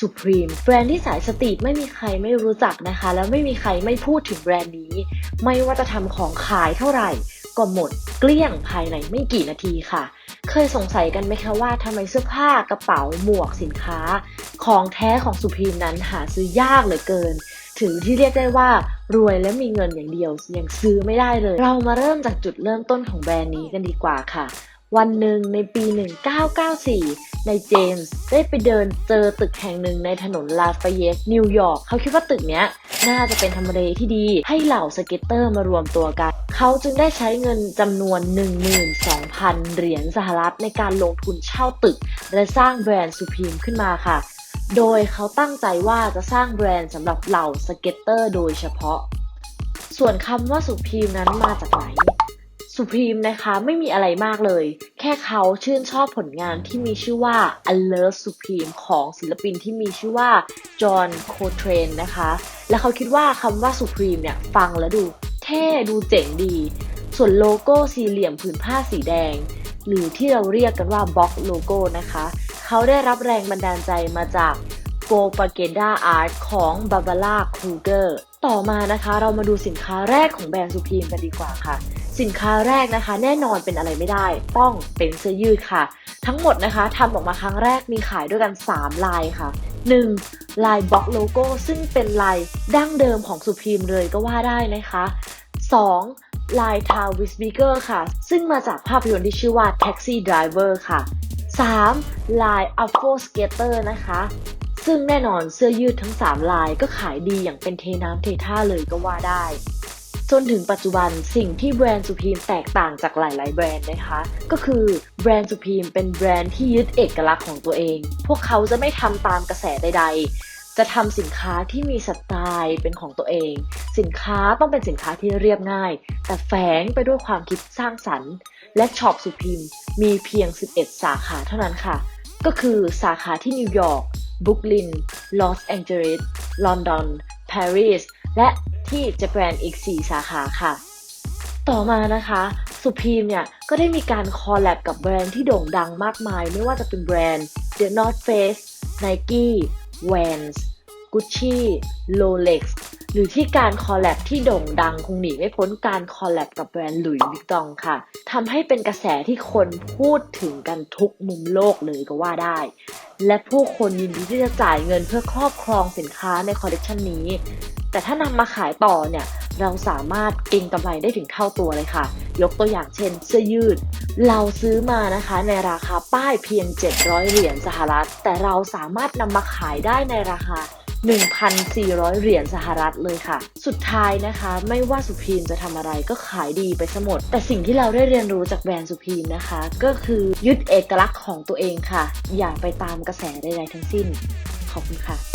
Supreme แบรนด์ที่สายสตรีทไม่มีใครไม่รู้จักนะคะ แล้วไม่มีใครไม่พูดถึงแบรนด์นี้ ไม่ว่าจะทำของขายเท่าไหร่ ก็หมดเกลี้ยงภายในไม่กี่นาทีค่ะ เคยสงสัยกันไหมคะว่าทำไมเสื้อผ้ากระเป๋าหมวกสินค้า ของแท้ของ Supreme นั้นหาซื้อยากเหลือเกิน ถึงที่เรียกได้ว่ารวยและมีเงินอย่างเดียวยังซื้อไม่ได้เลย เรามาเริ่มจากจุดเริ่มต้นของแบรนด์นี้กันดีกว่าค่ะ วันหนึ่งในปี 1994 ในเจมส์ได้ไปเดินเจอตึกแห่งหนึ่งในถนนลาฟาเยตนิวยอร์กเขาคิดว่าตึกเนี้ยน่าจะเป็นทำเลที่ดีให้เหล่าสเก็ตเตอร์มารวมตัวกัน เขาจึงได้ใช้เงินจำนวน 12,000 เหรียญสหรัฐในการลงทุนเช่าตึก และสร้างแบรนด์ Supreme ขึ้นมาค่ะ โดยเขาตั้งใจว่าจะสร้างแบรนด์สำหรับเหล่าสเก็ตเตอร์โดยเฉพาะ ส่วนคำว่า Supreme นั้นมาจากไหน Supreme นะคะไม่มีอะไรมากเลย แค่เขาชื่นชอบผลงานที่มีชื่อว่า Alert Supreme ของศิลปินที่มีชื่อว่าจอห์นโคเทรนนะคะ และเขาคิดว่าคำว่า Supreme เนี่ยฟังแล้วดูเท่ดูเจ๋งดี ส่วนโลโก้สี่เหลี่ยมผืนผ้าสีแดง หรือที่เราเรียกกันว่าบ็อกโลโก้นะคะ เขาได้รับแรงบันดาลใจมาจากโกปาเกดาอาร์ตของบาบาร่าครูเกอร์ต่อมานะคะ เรามาดูสินค้าแรกของแบรนด์สุพีมกันดีกว่าค่ะ สินค้าแรกนะคะ แน่นอนเป็นอะไรไม่ได้ ต้องเป็นเสื้อยืดค่ะ ทั้งหมดนะคะทำออกมาครั้งแรกมีขายด้วยกัน 3 ลายค่ะ 1. ลายบล็อกโลโก้ซึ่งเป็นลายดั้งเดิมของสุพีมเลยก็ว่าได้นะคะ 2. ลายทาวิสบิเกอร์ค่ะ ซึ่งมาจากภาพยนตร์ที่ชื่อว่า Taxi Driver ค่ะ 3. ลาย a f r o Skater นะคะ ซึ่งแน่นอนเสื้อยืดทั้ง 3 ลายก็ขายดีอย่างเป็นเทน้ำเทท่าเลยก็ว่าได้ จนถึงปัจจุบันสิ่งที่แบรนด์สุพีมแตกต่างจากหลาย ๆ แบรนด์นะคะ ก็คือแบรนด์สุพีมเป็นแบรนด์ที่ยึดเอกลักษณ์ของตัวเอง พวกเขาจะไม่ทำตามกระแสใด ๆ จะทำสินค้าที่มีสไตล์เป็นของตัวเอง สินค้าต้องเป็นสินค้าที่เรียบง่าย แต่แฝงไปด้วยความคิดสร้างสรรค์ และช็อปสุพีมมีเพียง 11 สาขาเท่านั้นค่ะ ก็คือสาขาที่นิวยอร์กบุกลินลอสแองเจลิสลอนดอนปารีสและ ที่เจแปนอีก 4 สาขาค่ะ ต่อมานะคะสุพีมเนี่ยก็ได้มีการคอลแลบกับแบรนด์ที่โด่งดังมากมาย ไม่ว่าจะเป็นแบรนด์ The North Face Nike Vans Gucci Rolex หรือที่การคอลแลบที่โด่งดังคงหนีไม่พ้นการคอลแลบกับแบรนด์หลุยส์วิกตองค่ะทำให้เป็นกระแสที่คนพูดถึงกันทุกมุมโลกเลยก็ว่าได้ และผู้คนยินดีที่จะจ่ายเงินเพื่อครอบครองสินค้าในคอลเลกชันนี้ แต่ถ้านำมาขายต่อเนี่ยเราสามารถเก็งกำไรได้ถึงเท่าตัวเลยค่ะ ยกตัวอย่างเช่น เสื้อยืด เราซื้อมานะคะในราคาป้ายเพียง 700 เหรียญสหรัฐ แต่เราสามารถนำมาขายได้ในราคา 1,400 เหรียญสหรัฐเลยค่ะ สุดท้ายนะคะ ไม่ว่าสุพีมจะทำอะไรก็ขายดีไปซะหมด แต่สิ่งที่เราได้เรียนรู้จากแบรนด์สุพีมนะคะ ก็คือยึดเอกลักษณ์ของตัวเองค่ะ อย่าไปตามกระแสใดๆทั้งสิ้น ขอบคุณค่ะ